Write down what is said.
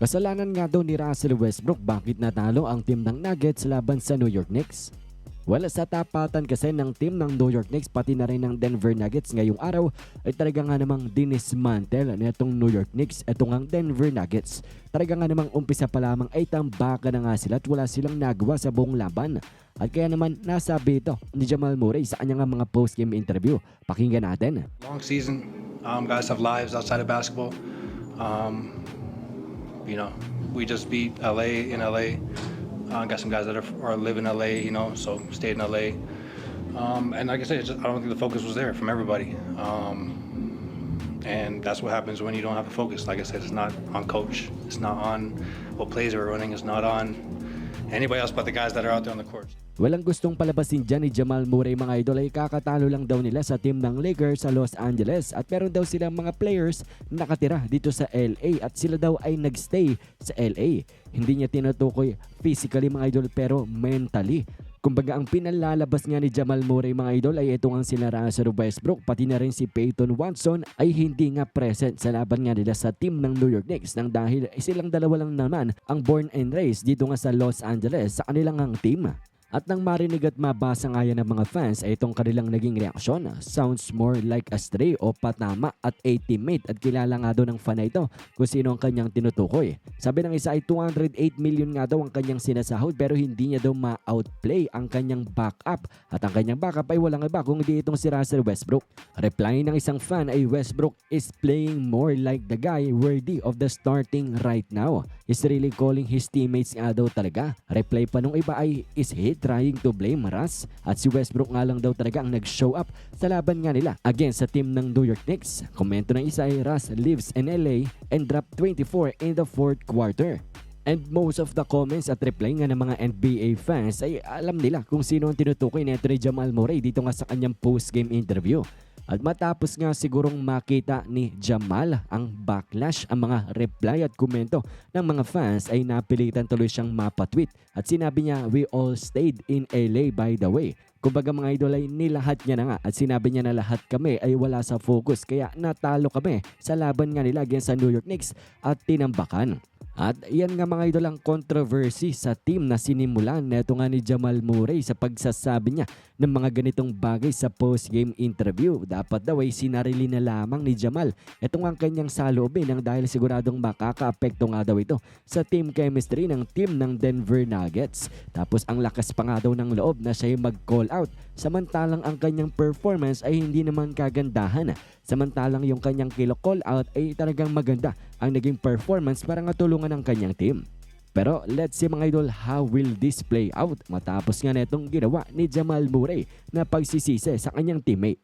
Kasalanan nga daw ni Russell Westbrook bakit natalo ang team ng Nuggets laban sa New York Knicks. Wala sa tapatan kasi ng team ng New York Knicks pati na rin ng Denver Nuggets ngayong araw ay talaga nga namang dinismantle netong New York Knicks etong ang Denver Nuggets. Talaga nga namang umpisa pa lamang ay tambaka na nga sila at wala silang nagawa sa buong laban. At kaya naman nasabi ito ni Jamal Murray sa kanyang mga post-game interview. Pakinggan natin. long season. Um, guys have lives outside of basketball. Um, you know, we just beat LA in LA. Uh, got some guys that are, are live in LA, you know, so stayed in LA. Um, and like I said, just, I don't think the focus was there from everybody. Um, and that's what happens when you don't have a focus. Like I said, it's not on coach. It's not on what plays we're running. It's not on anybody else but the guys that are out there on the court. Walang gustong palabasin dyan ni Jamal Murray mga idol ay kakatalo lang daw nila sa team ng Lakers sa Los Angeles at meron daw silang mga players nakatira dito sa LA at sila daw ay nagstay sa LA. Hindi niya tinutukoy physically mga idol pero mentally. Kumbaga ang pinalalabas nga ni Jamal Murray mga idol ay itong ang sila Russell Westbrook pati na rin si Peyton Watson ay hindi nga present sa laban nga nila sa team ng New York Knicks nang dahil silang dalawa lang naman ang born and raised dito nga sa Los Angeles sa kanilang ang team. At nang marinig at mabasa nga yan ng mga fans ay itong kanilang naging reaksyon. Sounds more like a stray o patama at a teammate at kilala nga daw ng fan na ito kung sino ang kanyang tinutukoy. Sabi ng isa ay 208 million nga daw ang kanyang sinasahod pero hindi niya daw ma-outplay ang kanyang backup. At ang kanyang backup ay walang iba kung hindi itong si Russell Westbrook. Reply ng isang fan ay Westbrook is playing more like the guy worthy of the starting right now. Is really calling his teammates nga daw talaga. Reply pa nung iba ay is he trying to blame Russ? At si Westbrook nga lang daw talaga ang nag-show up sa laban nga nila against sa team ng New York Knicks. Komento ng isa ay Russ lives in LA and dropped 24 in the fourth quarter. And most of the comments at reply nga ng mga NBA fans ay alam nila kung sino ang tinutukoy ni Jamal Murray dito nga sa kanyang post-game interview. At matapos nga sigurong makita ni Jamal ang backlash, ang mga reply at komento ng mga fans ay napilitan tuloy siyang mapatweet. At sinabi niya, we all stayed in LA by the way. Kumbaga mga idol ay nilahat niya na nga at sinabi niya na lahat kami ay wala sa focus kaya natalo kami sa laban nga nila against sa New York Knicks at tinambakan. At yan nga mga idol ang controversy sa team na sinimulan neto nga ni Jamal Murray sa pagsasabi niya ng mga ganitong bagay sa post-game interview. Dapat daw ay sinarili na lamang ni Jamal itong ang kanyang saloobin nang dahil siguradong makaka-apekto nga daw ito sa team chemistry ng team ng Denver Nuggets. Tapos ang lakas pa nga daw ng loob na siya mag-call out samantalang ang kanyang performance ay hindi naman kagandahan. Samantalang yung kanyang kilo call out ay talagang maganda ang naging performance para nga tulungan ng kanyang team. Pero let's see mga idol how will this play out matapos nga netong ginawa ni Jamal Murray na pagsisisi sa kanyang teammate.